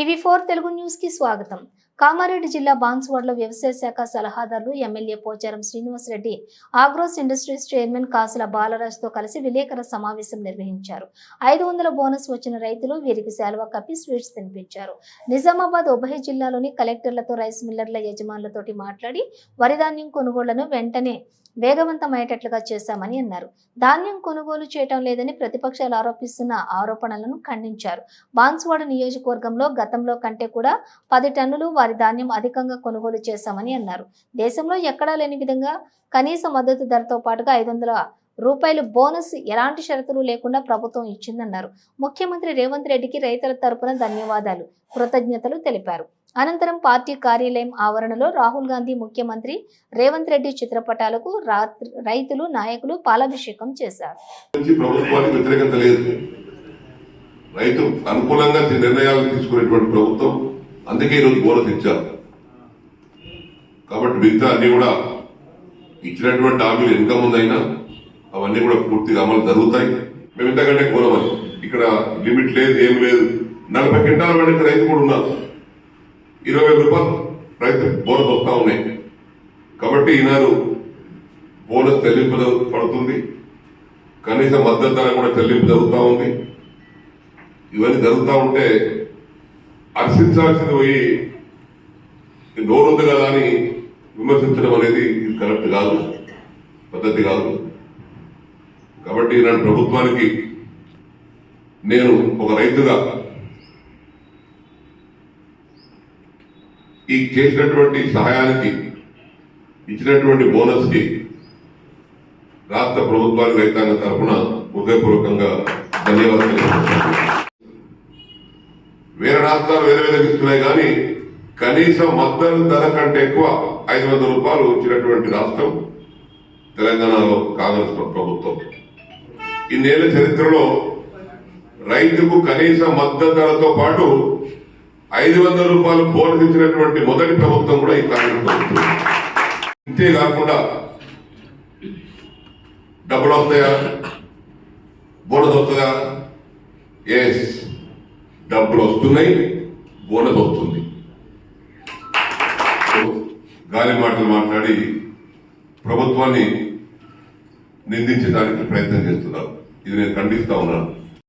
TV four Telugu న్యూస్కి స్వాగతం. కామారెడ్డి జిల్లా బాన్సువాడలో వ్యవసాయ శాఖ సలహాదారులు MLA Pocharam Srinivasa Reddy Agros industries chairman Kasula బాలరాజ్తో కలిసి విలేకరుల సమావేశం నిర్వహించారు. ఐదు వందల బోనస్ వచ్చిన రైతులు వీరికి శాలువ కప్పి స్వీట్స్ తినిపించారు. నిజామాబాద్ ఉభయ జిల్లాలోని కలెక్టర్లతో రైస్ మిల్లర్ల యజమానులతోటి మాట్లాడి వరిధాన్యం కొనుగోళ్ళను వెంటనే వేగవంతమయ్యేటట్లుగా చేశామని అన్నారు. ధాన్యం కొనుగోలు చేయటం లేదని ప్రతిపక్షాలు ఆరోపిస్తున్న ఆరోపణలను ఖండించారు. బాన్స్వాడ నియోజకవర్గంలో గతంలో కంటే కూడా పది టన్నులు వారి ధాన్యం అధికంగా కొనుగోలు చేశామని అన్నారు. దేశంలో ఎక్కడా లేని విధంగా కనీస మద్దతు ధరతో పాటుగా ఐదు వందల రూపాయలు బోనస్ ఎలాంటి షరతులు లేకుండా ప్రభుత్వం ఇచ్చిందన్నారు. ముఖ్యమంత్రి రేవంత్ రెడ్డికి రైతుల తరపున ధన్యవాదాలు. కృతజ్ఞతలు తెలిపారు. అనంతరం పార్టీ కార్యాలయం ఆవరణలో రాహుల్ గాంధీ ముఖ్యమంత్రి రేవంత్ రెడ్డి చిత్రపటాలకు రాత్రి- రైతులు నాయకులు పాలాభిషేకం చేశారు. లేదు. రైతు అనుకూలంగా నిర్ణయాలు తీసుకునేటువంటి ప్రభుత్వం అందుకే ఈరోజు బోనస్ ఇచ్చారు. కాబట్టి మిగతా అన్ని కూడా ఇచ్చినటువంటి హామీలు ఎంత ముందైనా అవన్నీ కూడా పూర్తిగా అమలు జరుగుతాయి. మేము ఇంతకంటే కోరమని ఇక్కడ లిమిట్ లేదు ఏం లేదు. నలభై క్వింటాల వాడికి రైతు కూడా ఉన్నారు. ఇరవై వేల రూపాయలు రైతు బోనస్ వస్తా ఉన్నాయి. కాబట్టి ఈనాడు బోనస్ చెల్లింపు పడుతుంది. కనీస మద్దతు ధర కూడా చెల్లింపు జరుగుతూ ఉంది. ఇవన్నీ జరుగుతూ ఉంటే హర్షించాల్సింది పోయి నోరుంది కదా అని విమర్శించడం అనేది ఇది కరెక్ట్ కాదు. పద్ధతి కాదు. కాబట్టి ఈనాడు ప్రభుత్వానికి నేను ఒక రైతుగా ఈ చేసినటువంటి సహాయానికి ఇచ్చినటువంటి బోనస్కి రాష్ట్ర ప్రభుత్వాలు రైతాంగ తరఫున హృదయపూర్వకంగా ధన్యవాదాలు వేరే రాష్ట్రాలు వేరే వేరే ఇస్తున్నాయి కానీ కనీస మద్దతు ధర కంటే ఎక్కువ ఐదు వందల రూపాయలు ఇచ్చినటువంటి రాష్ట్రం తెలంగాణలో కాంగ్రెస్ ప్రభుత్వం. ఇన్నేళ్ళ చరిత్రలో రైతుకు కనీస మద్దతు ధరతో పాటు ఐదు వందల రూపాయలు బోనస్ ఇచ్చినటువంటి మొదటి ప్రభుత్వం కూడా ఈ కాంగ్రెస్ ప్రభుత్వం ఇంతేకాకుండా డబ్బులు వస్తాయా? బోనస్ వస్తుందా? ఎస్ డబ్బులు వస్తున్నాయి బోనస్ వస్తుంది. గాలి మాటలు మాట్లాడి ప్రభుత్వాన్ని నిందించడానికి ప్రయత్నం చేస్తున్నారు ఇది నేను ఖండిస్తా ఉన్నాను.